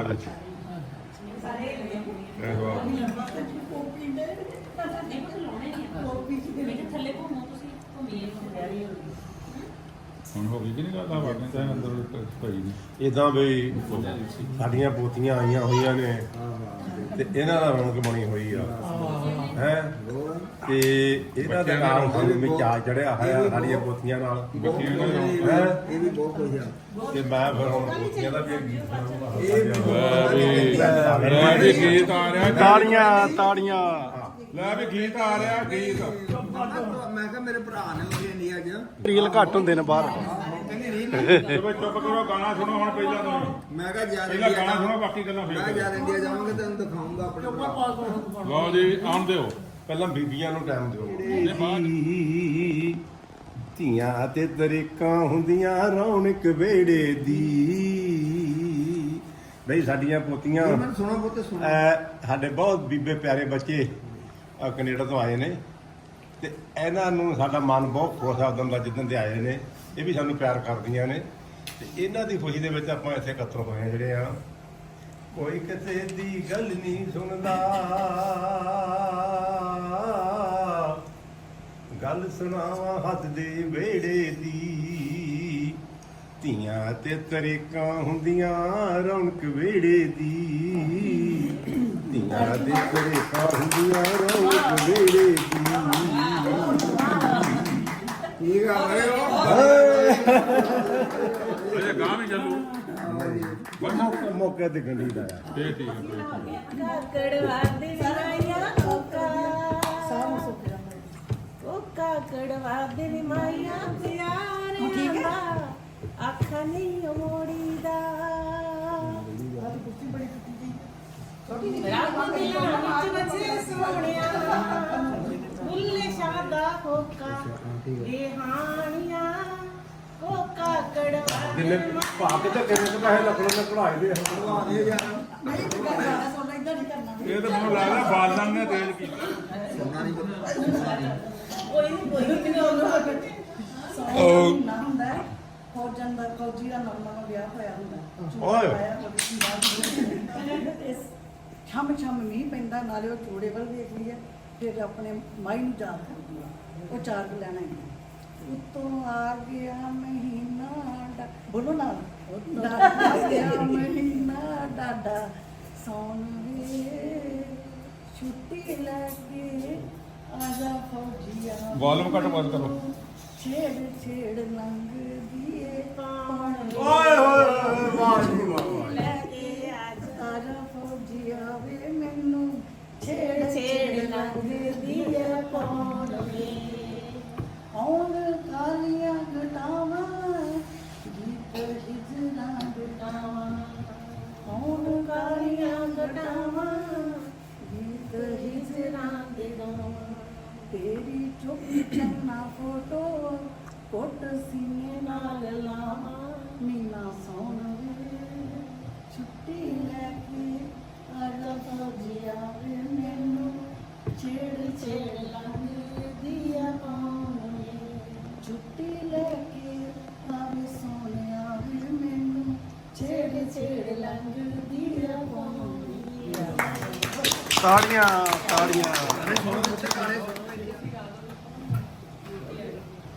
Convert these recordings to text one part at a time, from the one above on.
ਅੱਜ ਇਹ ਵਾਹ। ਥੱਲੇ ਘੁੰਮੋ ਤੁਸੀਂ ਘੁੰਮੀਏ ਘੁੰਮਿਆਰੀ ਹੋ ਗਈ ਹੁਣ ਹੋ ਗਈ ਕਿ ਨਹੀਂ ਗੱਲ? ਆ ਵੜਨੇ ਤਾਂ ਅੰਦਰ ਭਾਈ ਦੀ ਇਦਾਂ ਬਈ ਸਾਡੀਆਂ ਪੋਤੀਆਂ ਆਈਆਂ ਹੋਈਆਂ ਨੇ ਤੇ ਇਹਨਾਂ ਦਾ ਰੌਣਕ ਬਣੀ ਹੋਈ ਆ। ਹੈ। ਤੇ ਇਹਨਾਂ ਦੇ ਨਾਲ ਸਾਨੂੰ ਵੀ ਚਾਅ ਚੜਿਆ ਹੋਇਆ ਸਾਡੀਆਂ ਪੋਤੀਆਂ ਨਾਲ। ਬੱਚਿਆਂ ਨਾਲ। ਰੌਣਕ। ਹੈ। ਇਹ ਵੀ ਬਹੁਤ ਖੁਸ਼ ਆ। ਤੇ ਮੈਂ ਫਿਰ ਹੁਣ ਪੋਤੀਆਂ ਦਾ ਵੀ ਇੱਕ ਗੀਤ ਲੈ ਵੀ ਸੁਣਾਉਂਗਾ ਲੈ ਵੀ ਗੀਤ ਆ ਰਿਹਾ ਤਾੜੀਆਂ ਤਾੜੀਆਂ। ਲੈ ਵੀ ਗੀਤ ਆ ਰਿਹਾ ਗੀਤ। ਮੈਂ ਕਿਹਾ ਮੇਰੇ ਭਰਾ ਨੇ ਉਹ ਇੰਡੀਆ 'ਚ ਰੀਲ ਘੱਟ ਹੁੰਦੇ ਨੇ ਬਾਹਰ। ਚਲੋ ਚੁੱਪ ਕਰੋ ਗਾਣਾ ਸੁਣੋ ਹੁਣ ਪਹਿਲਾਂ ਤੁਸੀਂ ਮੈਂ ਕਿਹਾ ਯਾਰ ਪਹਿਲਾਂ ਇੰਡੀਆ ਗਾਣਾ ਸੁਣੋ ਬਾਕੀ ਗੱਲਾਂ ਮੈਂ ਫੇਰ ਯਾਰ ਇੰਡੀਆ ਜਾਵਾਂਗਾ ਤੈਨੂੰ ਦਿਖਾਉਂਗਾ ਆਪਣੇ ਭਰਾ ਲਓ ਜੀ ਆਉਣ ਦਿਓ। ਪਹਿਲਾਂ ਬੀਬੀਆਂ ਨੂੰ ਟਾਈਮ ਦਿਓ। ਧੀਆਂ ਤੇ ਤਰੀਕਾਂ ਹੁੰਦੀਆਂ ਰੌਣਕ ਵੇੜੇ ਦੀ। ਬਈ ਸਾਡੀਆਂ ਪੋਤੀਆਂ ਮੈਨੂੰ ਸੁਣੋ ਪੁੱਤ ਸੁਣੋ। ਐ ਸਾਡੇ ਬਹੁਤ ਬੀਬੇ ਪਿਆਰੇ ਬੱਚੇ ਕੈਨੇਡਾ ਤੋਂ ਆਏ ਨੇ। ਤੇ ਇਹਨਾਂ ਨੂੰ ਸਾਡਾ ਮਨ ਬਹੁਤ ਖੁਸ਼ ਆ ਉਦੋਂ ਦਾ ਜਿੱਦਣ ਦੇ ਆਏ ਨੇ। ਇਹ ਵੀ ਸਾਨੂੰ ਪਿਆਰ ਕਰਦੀਆਂ ਨੇ। ਤੇ ਇਹਨਾਂ ਦੀ ਖੁਸ਼ੀ ਦੇ ਵਿੱਚ ਆਪਾਂ ਇੱਥੇ ਇਕੱਤਰ ਹੋਏ ਆ ਜਿਹੜੇ ਆ। ਕੋਈ ਕਿਸੇ ਦੀ ਗੱਲ ਨਹੀਂ ਸੁਣਦਾ। ਗੱਲ ਸੁਣਾਵਾਂ ਹੱਥ ਦੇ ਵੇੜੇ ਦੀ। ਧੀਆਂ ਤੇ ਤਰੀਕਾਂ ਹੁੰਦੀਆਂ ਰੌਣਕ ਵੇੜੇ ਦੀ। ਧੀਆਂ ਤੇ ਤਰੀਕਾਂ ਹੁੰਦੀਆਂ ਰੌਣਕ ਵੇੜੇ ਦੀ। ਅਜੇ ਗਾਂ ਵੀ ਚੱਲੂ। ਮੌਕੇ ਮੌਕੇ ਤੇ ਗੰਢੀ ਦਾ ਆ। ਠੀਕ ਠੀਕ ਹੈ। ਕਾਕੜਵਾ ਦੇ ਮਾਇਆ ਕੋਕਾ। ਕੋਕਾ ਕੜਵਾ ਦੇ ਮਾਇਆ ਪਿਆਰੇ ਦਾ। ਅੱਖਾਂ ਨਹੀਂ ਮੋੜੀ ਦਾ। ਰਾਤ ਦੇ ਵਿੱਚ ਬੱਚੇ ਸੋਹਣਿਆ ਬੁੱਲੇ ਸ਼ਾਦਾ ਕੋਕਾ। ਇਹ ਹਾਣੀਆਂ ਕੋਕਾ ਕੜਵਾ ਜਿੰਨੇ ਭਾਗ ਤੇ ਕਿੰਨੇ ਕੁ ਪੈਸੇ ਲੱਗਣੇ ਨੇ ਕਢਾਈ ਦੇ। ਭਰਾ ਦੇ ਯਾਰ। ਇਹ ਤਾਂ ਮੈਨੂੰ ਲੱਗਦਾ ਬਾਲਣ ਨੇ ਤੇਲ ਕੀਤਾ ਸੁਣਨਾ ਨਹੀਂ ਕੋਈ ਨਹੀਂ ਕੋਈ ਨਹੀਂ ਨਾ ਹੁੰਦਾ ਹੈ, ਫੌਜਣ ਦਾ ਫੌਜੀ ਦਾ ਵਿਆਹ ਹੋਇਆ ਹੁੰਦਾ। ਓਏ। ਛਮ ਛਮ ਮੀਂਹ ਪੈਂਦਾ ਨਾਲੇ ਉਹ ਚੂੜੇ ਵੱਲ ਦੇਖਦੀ ਹੈ ਫਿਰ ਆਪਣੇ ਮਾਈ ਨੂੰ ਯਾਦ ਕਰਦੀ ਹੈ ਉਹ ਚਾਰ ਲੈਣਾ ਹੈ ਉਤੋਂ ਆ ਗਿਆ ਮਹੀਨਾ ਡਾ- ਬੋਲੋ ਨਾ। ਆ ਗਿਆ ਮਹੀਨਾ ਡਾਡਾ ਸੌਣ ਵੇ ਛੁੱਟੀ ਲੈ ਕੇ ਆਜਾ ਫੌਜੀਆ Volume ਘੱਟ ਬੰਦ ਕਰੋ। ਛੇੜ ਛੇੜ ਲੰਘ ਦੀਏ ਪਾਣ ਓਏ ਹੋਏ ਵਾਹ ਜੀ ਵਾਹ ਲੈ ਕੇ ਆਜ ਆਜਾ ਫੌਜੀ ਆਵੇ ਮੈਨੂੰ ਛੇੜ ਛੇੜ ਲੰਘਦੀ ਏ ਪੌਣ ਕਾਲੀਆਂ ਘਟਾਵਾਂ, ਗੀਤ ਹਿਜਰਾਂ ਘਟਾਵਾਂ ਆਉਣ ਕਾਲੀਆਂ ਘਟਾਵਾਂ, ਗੀਤ ਹਿਜਰਾਂ ਦੇ ਤੇਰੀ ਚੁੱਪ ਚੰਨਾ ਫੋਟੋ ਕੋਟ ਸੀਨੇ ਨਾਲ ਲਾਵਾਂ। ਮੀਨਾ ਸੋਣ ਛੁੱਟੀ ਲੈ ਕੇ ਆਜਾ ਫੌਜੀ ਛੇੜ ਛੇੜ ਲੰਘਦੀ ਆ ਪਾਉਣੇ ਛੁੱਟੀ ਲੈ ਕੇ ਆਵੇ ਸੋਹਣਿਆ ਵੇ ਮੈਨੂੰ ਛੇੜ ਛੇੜ ਲੰਘਦੀ ਆ ਪਾਉਣੇ ਤਾੜੀਆਂ ਤਾੜੀਆਂ।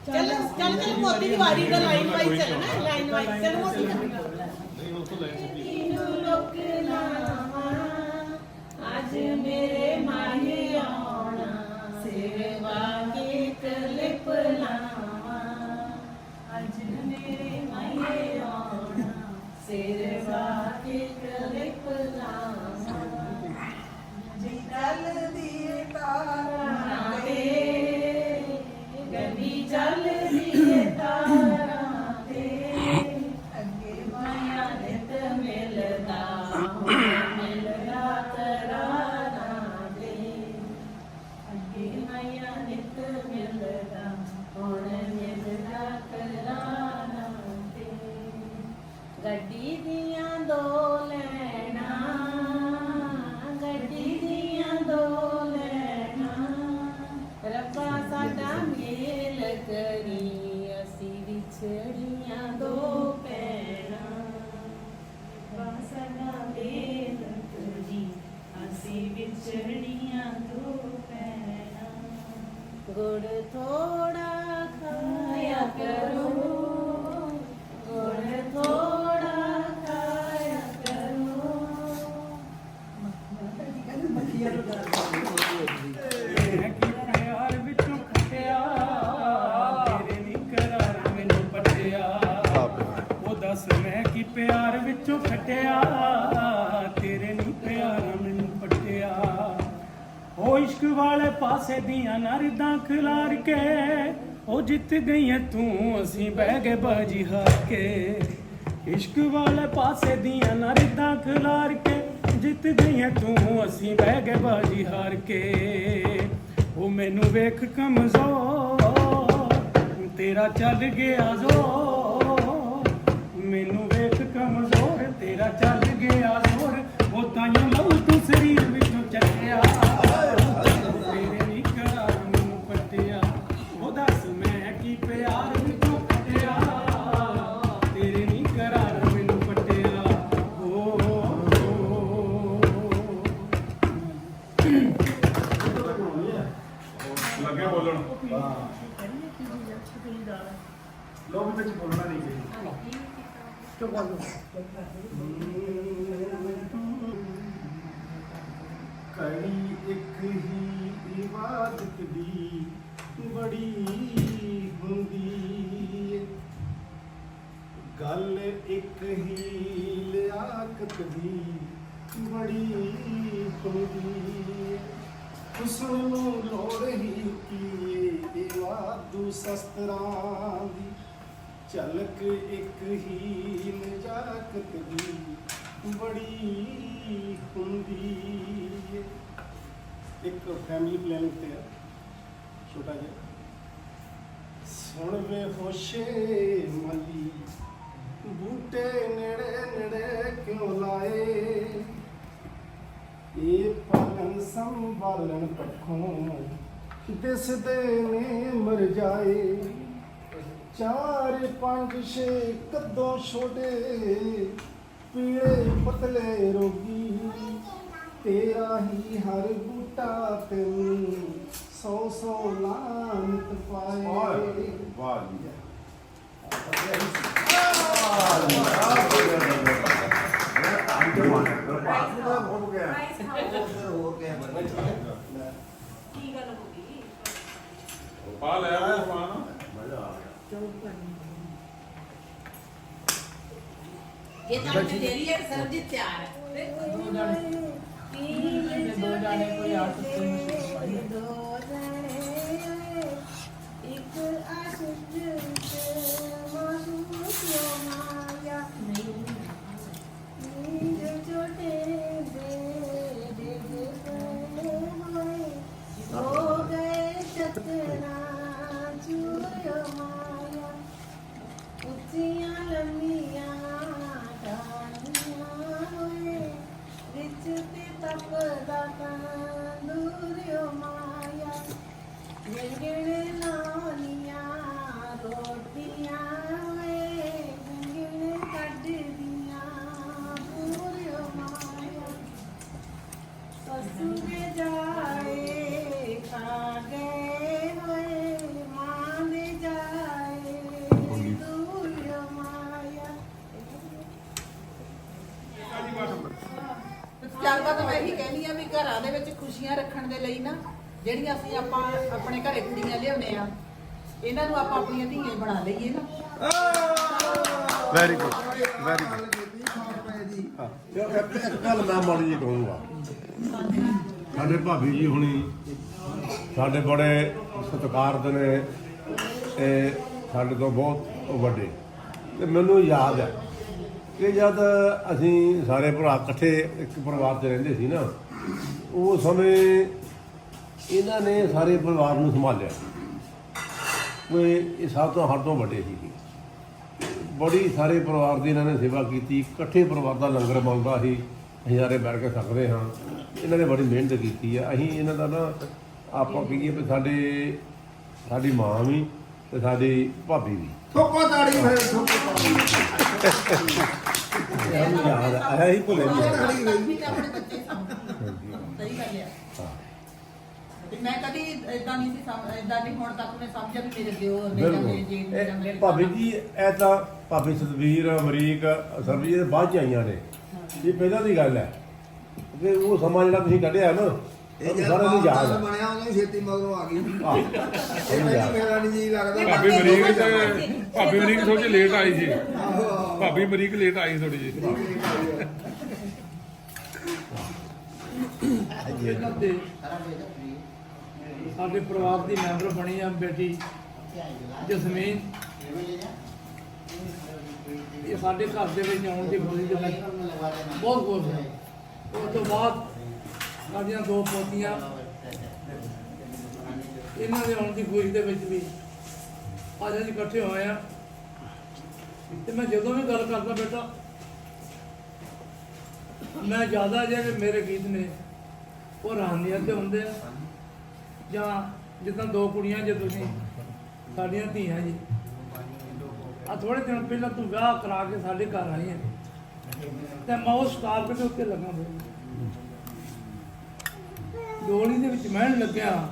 ਚੱਲ ਚੱਲ ਚੱਲ ਮੋਤੀ ਦੀ ਵਾਰੀ ਦਾ ਲਾਈਨ ਵਾਈਜ਼ ਚੱਲਣਾ ਲਾਈਨ ਵਾਈਜ਼ ਚੱਲ ਮੋਤੀ ਤੀਨੂੰ ਲੋਕ ਲਾਵਾਂ? ਅੱਜ ਮੇਰੇ ਮਾਹੀ ਸੇਵਾ ਗੱਡੀ ਦੀਆਂ ਦੋ ਦੀਆਂ ਖਿਲਾਰ ਕੇ, ਉਹ ਜਿੱਤ ਗਈਆਂ ਤੂੰ, ਅਸੀਂ ਬਹਿ ਗਏ ਬਾਜੀ ਹਾਰ ਕੇ। ਇਸ਼ਕ ਵਾਲੇ ਪਾਸੇ ਦੀਆਂ ਨਰਦਾਂ ਖਿਲਾਰ ਕੇ, ਜਿੱਤ ਗਈਆਂ ਤੂੰ, ਅਸੀਂ ਬਹਿ ਗਏ ਬਾਜੀ ਹਾਰ ਕੇ। ਉਹ ਮੈਨੂੰ ਵੇਖ ਕਮਜ਼ੋਰ, ਤੇਰਾ ਚੱਲ ਗਿਆ ਜ਼ੋਰ। ਮੈਨੂੰ ਵੇਖ ਕਮਜ਼ੋਰ, ਤੇਰਾ ਚੱਲ ਗਿਆ ਜ਼ੋਰ। ਉਹ ਤਾਈਓ ਲਹੂ ਤੂੰ ਸਰੀਰ ਇੱਕ ਹੀ ਲਿਆਕਤ ਦੀ ਬੜੀ ਹੁੰਦੀ ਏ। ਹੁਸਨ ਨੂੰ ਲੋੜ ਹੀ ਕੀ ਏ ਇਹ ਵਾਧੂ ਸ਼ਸਤਰਾਂ ਦੀ। ਝਲਕ ਇੱਕ ਹੀ ਨਜਾਕਤ ਦੀ ਬੜੀ ਹੁੰਦੀ ਇੱਕ ਫੈਮਿਲੀ ਪਲਾਨਿੰਗ ਤੇ ਆ, ਛੋਟਾ ਜਿਹਾ। ਸੁਣ ਵੇ ਹੋਸ਼ੇ ਮਲੀ ਬੂਟੇ ਨੇੜੇ ਨੇੜੇ ਕਿਉਂ ਲਾਏ? ਇਹ ਪਾਲਣ ਸੰਭਾਲਣ ਪੱਖੋਂ ਦਿਸਦੇ ਨੇ ਮਰ ਜਾਏ। ਚਾਰ ਪੰਜ ਛੇ ਕਦੋਂ ਛੋਟੇ? ਪੀਲੇ ਪਤਲੇ ਰੋਗੀ ਤੇਰਾ ਹੀ ਹਰ ਬੂਟਾ ਤੈਨੂੰ ਸੌ ਸੌ ਲਾਨਤ ਪਾਏ। ਵਾਹ ਜੀ ਕੀ ਗੱਲ ਹੋ ਗਈ ਪਾ ਲੈ ਉਹ ਪਾਣ ਇਹ ਤਾਂ ਤੇਰੀ ਇੱਕ ਸਰਬਜੀਤ ਤਿਆਰ ਹੈ ਦੋ ਜਾਣੇ ਕੋਈ ਆਰਟਿਸਟ ਦੋ ਜਾਣੇ ਇੱਕ ਆਸ਼ਿਕ ਮਾਸੂਮ ਚੱਲਦਾ ਤਾਂ ਮੈਂ ਇਹੀ ਕਹਿੰਦੀ ਆ ਵੀ ਘਰਾਂ ਦੇ ਵਿੱਚ ਖੁਸ਼ੀਆਂ ਰੱਖਣ ਦੇ ਲਈ ਨਾ ਜਿਹੜੀਆਂ ਅਸੀਂ ਆਪਾਂ ਆਪਣੇ ਘਰੇ ਕੁੜੀਆਂ ਲਿਆਉਨੇ ਆ ਇਹਨਾਂ ਨੂੰ ਆਪਾਂ ਆਪਣੀਆਂ ਧੀਆਂ ਹੀ ਬਣਾ ਲਈਏ ਨਾ। ਵੈਰੀ ਗੁੱਡ ਵੈਰੀ ਗੁੱਡ ਯਾਰ ਇੱਕ ਇੱਕ ਗੱਲ ਮੈਂ ਮਾੜੀ ਜੀ ਕਹੂੰਗਾ। ਸਾਡੇ ਭਾਬੀ ਜੀ ਹੁਣੀ ਸਾਡੇ ਬੜੇ ਸਤਿਕਾਰਤ ਨੇ ਤੇ ਸਾਡੇ ਤੋਂ ਬਹੁਤ ਵੱਡੇ। ਤੇ ਮੈਨੂੰ ਯਾਦ ਹੈ ਕਿ ਜਦ ਅਸੀਂ ਸਾਰੇ ਭਰਾ ਇਕੱਠੇ ਇੱਕ ਪਰਿਵਾਰ 'ਚ ਰਹਿੰਦੇ ਸੀ ਨਾ ਉਹ ਸਮੇਂ ਇਹਨਾਂ ਨੇ ਸਾਰੇ ਪਰਿਵਾਰ ਨੂੰ ਸੰਭਾਲਿਆ। ਕੋਈ ਇਹ ਸਭ ਤੋਂ ਹੱਦ ਤੋਂ ਵੱਡੇ ਸੀ। ਬੜੀ ਸਾਰੇ ਪਰਿਵਾਰ ਦੀ ਇਹਨਾਂ ਨੇ ਸੇਵਾ ਕੀਤੀ, ਇਕੱਠੇ ਪਰਿਵਾਰ ਦਾ ਲੰਗਰ ਬਣਦਾ ਸੀ। ਸਾਰੇ ਬੈਠ ਕੇ ਸਕਦੇ ਹਾਂ। ਇਹਨਾਂ ਨੇ ਬੜੀ ਮਿਹਨਤ ਕੀਤੀ ਹੈ ਅਸੀਂ ਇਹਨਾਂ ਦਾ ਨਾ ਆਪਾਂ ਕਹੀਏ ਵੀ ਸਾਡੇ ਸਾਡੀ ਮਾਂ ਵੀ ਤੇ ਸਾਡੀ ਭਾਬੀ ਵੀ। ਠੋਕੋ ਤਾੜੀ ਫਿਰ ਠੋਕੋ ਤਾੜੀ। ਯਾਦ ਆਇਆ ਹੀ ਭੁੱਲੇ ਨਹੀਂ ਵੀ ਤਾਂ ਆਪਣੇ ਬੱਚੇ ਸਾਹਮਣੇ ਸਹੀ ਗੱਲ ਆ। ਤੇ ਮੈਂ ਕਦੀ ਇਦਾਂ ਨਹੀਂ ਸੀ ਸਮਝ ਇਦਾਂ ਨਹੀਂ ਹੁਣ ਤੱਕ ਮੈਂ ਸਮਝਿਆ ਵੀ ਮੇਰੇ ਦਿਓ ਮੇਰੇ ਜੀ ਬਿਲਕੁਲ ਮੇਰੇ ਇਹ ਭਾਬੀ ਜੀ। ਇਹ ਤਾਂ ਭਾਬੀ ਸਤਵੀਰ ਅਮਰੀਕ ਸਰਬਜੀਤ ਇਹ ਬਾਅਦ ਚ ਆਈਆਂ ਨੇ। ਇਹ ਪਹਿਲਾਂ ਦੀ ਗੱਲ ਹੈ। ਕਿ ਉਹ ਸਮਾਂ ਜਿਹੜਾ ਤੁਸੀਂ ਕੱਢਿਆ ਨਾ ਇਹ ਤੁਹਾਨੂੰ ਜਦ ਸਾਰਿਆਂ ਨੂੰ ਯਾਦ ਬਾਪ ਹੈ। ਬਣਿਆ ਉਹਨੂੰ ਛੇਤੀ ਮਗਰੋਂ ਆ ਗਈ ਆਹ, ਇਹ ਤੁਹਾਨੂੰ ਯਾਦ ਕਹਿੰਦੀ ਹੈ। ਮੇਰਾ ਨਹੀਂ ਜੀ ਲੱਗਦਾ। ਭਾਬੀ ਮਰੀਕ ਤੇ ਭਾਬੀ ਮਰੀਕ ਥੋੜੀ ਲੇਟ ਆਈ ਸੀ। ਆਹੋ ਭਾਬੀ ਮਰੀਕ ਲੇਟ ਆਈ ਥੋੜੀ ਜਿਹੀ। ਇਹਨਾਂ ਦੇ ਸਾਡੇ ਪਰਿਵਾਰ ਦੀ ਮੈਂਬਰ ਬਣੀ ਆ ਬੇਟੀ ਜਸਮੀਨ। ਇਹ ਸਾਡੇ ਘਰ ਦੇ ਵਿੱਚ ਆਉਣ ਦੀ ਖੁਸ਼ੀ ਦੇ ਵਿੱਚ ਬਹੁਤ ਖੁਸ਼ ਹੈ। ਉਸ ਤੋਂ ਬਾਅਦ ਸਾਡੀਆਂ ਦੋ ਪੋਤੀਆਂ, ਇਹਨਾਂ ਦੇ ਆਉਣ ਦੀ ਖੁਸ਼ੀ ਦੇ ਵਿੱਚ ਵੀ ਅੱਜ ਅਸੀਂ ਇਕੱਠੇ ਹੋਏ ਆ ਤੇ ਮੈਂ ਜਦੋਂ ਵੀ ਗੱਲ ਕਰਦਾ ਬੇਟਾ, ਮੈਂ ਜ਼ਿਆਦਾ ਜਿਹੜੇ ਮੇਰੇ ਗੀਤ ਨੇ ਉਹ ਰਾਨੀਆਂ ਤੇ ਹੁੰਦੇ ਆ, ਜਾਂ ਜਿੱਦਾਂ ਦੋ ਕੁੜੀਆਂ ਜੇ ਤੁਸੀਂ, ਸਾਡੀਆਂ ਧੀਆਂ ਜੀ। ਆ ਥੋੜੇ ਦਿਨ ਪਹਿਲਾਂ ਤੂੰ ਵਿਆਹ ਕਰਾ ਕੇ ਸਾਡੇ ਘਰ ਆਈ ਹੈ। ਤੇ ਮੈਂ ਉਸ ਸਟਾਪ ਦੇ ਉੱਤੇ ਲੱਗਾ ਹੋਇਆ। ਡੋਲੀ ਦੇ ਵਿੱਚ ਮਹਿਣ ਲੱਗਿਆ।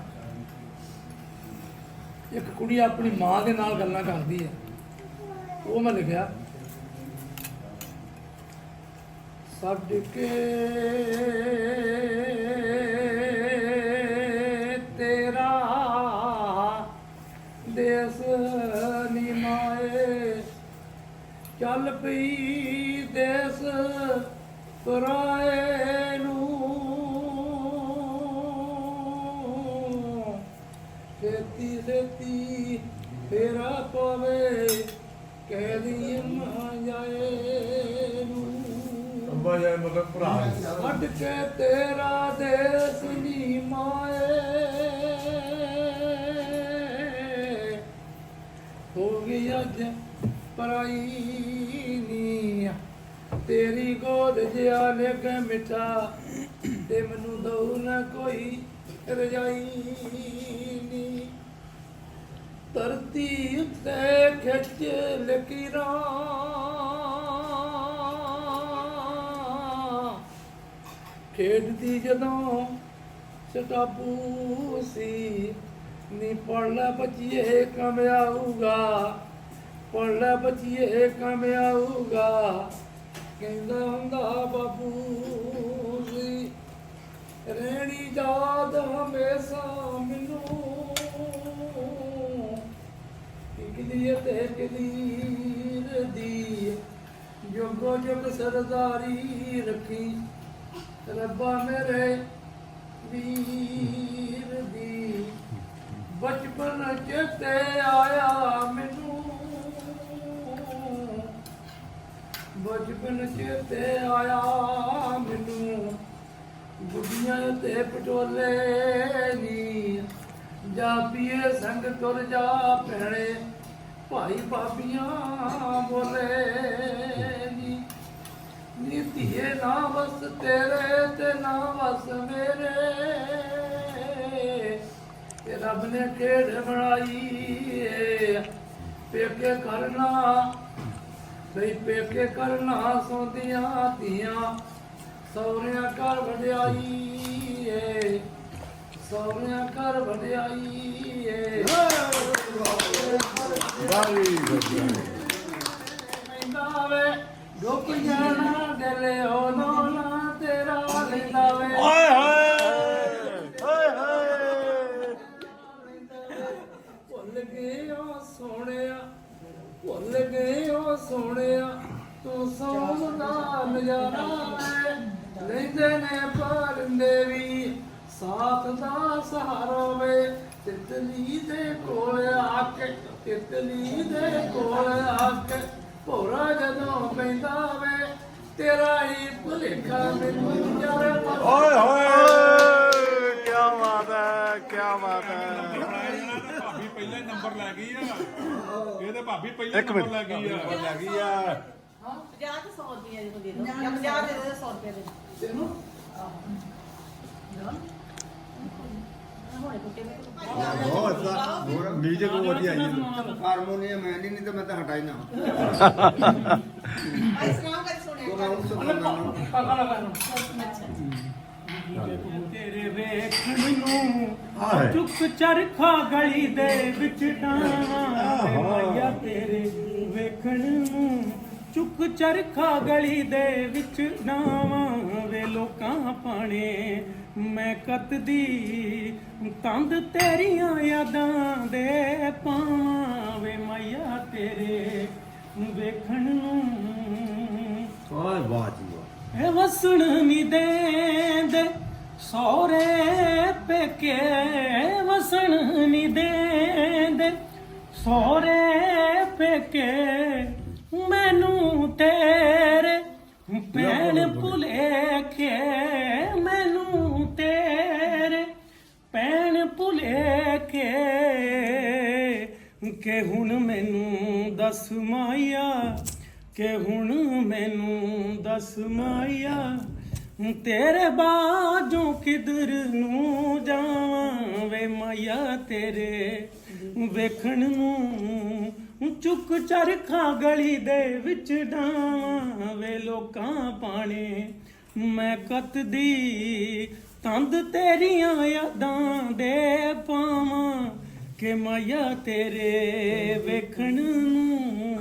ਇੱਕ ਕੁੜੀ ਆਪਣੀ ਮਾਂ ਦੇ ਨਾਲ ਗੱਲਾਂ ਕਰਦੀ ਹੈ। ਉਹ ਮੈਂ ਲਿਖਿਆ ਸਦਕੇ ਤੇਰਾ ਚੱਲ ਪਈ ਦੇਸ ਪਰਾਏ ਨੂੰ। ਛੇਤੀ ਛੇਤੀ ਫੇਰਾ ਪਵੇ ਕਹਿ ਦੀ ਮਾਂ ਜਾਏ ਨੂੰ। ਅੰਬਾ ਜਾਏ ਮਗਰ ਭਰਾ। ਛੱਡ ਕੇ ਤੇਰਾ ਦੇਸ ਨੀ ਮਾਏ। ਹੋ ਗਈ ਅੱਜ ਪਰਾਈ। ਨੀ ਤੇਰੀ ਗੋਦ ਜਿਆ ਲੱਗ ਮਿੱਠਾ, ਤੇ ਮੈਨੂੰ ਦਊ ਨਾ ਕੋਈ ਰਜਾਈ ਨੀ। ਧਰਤੀ ਉੱਤੇ ਖਿੱਚ ਲਕੀਰਾਂ ਖੇਡਦੀ ਜਦੋਂ ਸਟਾਪੂ ਸੀ, ਨੀ ਪੜ ਲੈ ਬੱਚੀਏ ਕਮਿਆਊਗਾ ਪੜ ਲੈ ਬੱਚੀਏ ਕਮਿਆਊਗਾ ਕਹਿੰਦਾ ਹੁੰਦਾ ਬਾਬੂ ਸੀ ਰਹਿਣੀ ਯਾਦ ਹਮੇਸ਼ਾ ਮੈਨੂੰ। ਕਿਕਲੀ ਤੇ ਕਲੀਰ ਦੀ ਜੋਗੋ ਜਗ ਸਰਦਾਰੀ ਰੱਖੀ। ਰੱਬਾ ਮੇਰੇ ਵੀਰ ਦੀ। ਬਚਪਨ ਚੇਤੇ ਆਇਆ ਮੈਨੂੰ। ਬਚਪਨ ਚੇਤੇ ਆਇਆ ਮੈਨੂੰ। ਗੁੱਡੀਆਂ ਤੇ ਪਟੋਲੇ ਨੀ। ਜਾ ਪੀਏ ਸੰਗ ਤੁਰ ਜਾ ਭੈਣੇ। ਭਾਈ ਭਾਬੀਆਂ ਬੋਲੇ ਨੀ। ਨੀ ਧੀਏ ਨਾ ਵਸ ਤੇਰੇ ਤੇ ਨਾ ਵਸ ਮੇਰੇ। ਕਿ ਰੱਬ ਨੇ ਖੇਡ ਬਣਾਈ ਏ? ਪੇਕੇ ਕਰਨਾ ਸਹੀ ਪੇਕੇ ਕਰਨਾ ਸੌਂਦੀਆਂ ਧੀਆਂ ਸੌਰਿਆਂ ਘਰ ਵਡਿਆਈ ਏ ਸੌਰਿਆਂ ਘਰ ਵਡਿਆਈ ਏ ਲੈਂਦਾ ਵੇ ਡੁੱਬ ਜਾਣਾ। ਸੋਹਣਿਆ, ਤੂੰ ਸੌਣ ਦਾ ਨਜ਼ਾਰਾ ਵੇ ਲੈਂਦੇ ਨੇ ਪਰੰਦੇ ਵੀ ਸਾਥ ਦਾ ਸਹਾਰਾ ਵੇ। ਤਿਤਲੀ ਦੇ ਕੋਲ ਆ ਕੇ, ਤਿਤਲੀ ਦੇ ਕੋਲ ਆ ਕੇ ਭੋਰਾ ਜਦੋਂ ਪੈਂਦਾ ਵੇ, ਤੇਰਾ ਹੀ ਭੁਲੇਖਾ ਮੈਨੂੰ ਭਾਬੀ ਪਹਿਲਾਂ ਇੱਕ ਮਿੰਟ। ਨੰਬਰ ਲੈ ਗਈ ਆ। ਲੱਗੀ ਆ ਹਾਂ 50 ਤੇ 100 ਰੁਪਏ ਦੇ ਦੇ ਦੋ ਜਾਂ 50 ਦੇ ਦੇ 100 ਰੁਪਏ ਦੇ ਦੇ ਤੈਨੂੰ ਹੁਣੇ ਕੁੱਟੇ ਵਿੱਚ ਬਹੁਤ ਅੱਛਾ ਮਿਊਜ਼ਿਕ ਬਹੁਤ ਵਧੀਆ ਆਈ ਹੈ ਹਾਰਮੋਨੀਅਮ ਹੈ ਨਹੀਂ ਨਹੀਂ ਤਾਂ ਮੈਂ ਤਾਂ ਹਟਾਈ ਨਾ। ਸੁਣਿਆ ਲਗਾ ਤੇਰੇ ਵੇਖਣ ਨੂੰ ਚੁੱਕ ਚਰਖਾ ਗਲੀ ਦੇ ਵਿੱਚ ਵੇ ਮਾਇਆ ਤੇਰੇ ਵੇਖਣ ਨੂੰ। ਚੁੱਕ ਚਰਖਾ ਗਲੀ ਦੇ ਵਿੱਚ ਡਾਵਾਂ ਵੇ ਲੋਕਾਂ ਪਾਣੇ। ਮੈਂ ਕੱਤਦੀ ਤੰਦ ਤੇਰੀਆਂ ਯਾਦਾਂ ਦੇ ਪਾਵਾਂ ਵੇ ਮਾਇਆ ਤੇਰੇ ਵੇਖਣ ਨੂੰ। ਓਏ ਵਾਹ ਜੀ ਵਾਹ। ਇਹ ਵਸਣ ਨਹੀਂ ਦੇਂਦੇ ਸੋਰੇ ਪੇਕੇ ਵਸਣ ਨਹੀਂ ਦੇਂਦੇ। ਸੋਰੇ ਪੇਕੇ ਮੈਨੂੰ ਤੇਰੇ। ਭੈਣ ਭੁਲੇਖੇ ਮੈਨੂੰ ਤੇਰੇ। ਭੈਣ ਭੁਲੇਖੇ ਕਿ ਹੁਣ ਮੈਨੂੰ ਦੱਸ ਮਾਇਆ। ਕਿ ਹੁਣ ਮੈਨੂੰ ਦੱਸ ਮਾਇਆ। ਤੇਰੇ ਬਾਝੋਂ ਕਿਧਰ ਨੂੰ ਮਾਇਆ ਤੇਰੇ ਵੇਖਣ ਨੂੰ ਚੁੱਕ ਚਰਖਾ ਗਲੀ ਦੇ ਵਿੱਚ ਡਾਵਾਂ ਵੇ ਲੋਕਾਂ ਪਾਣੇ। ਮੈਂ ਕਤ ਤੰਦ ਤੇਰੀਆਂ ਯਾਦਾਂ ਦੇ ਪਾਵਾਂ ਕਿ ਮਾਇਆ ਤੇਰੇ ਵੇਖਣ ਨੂੰ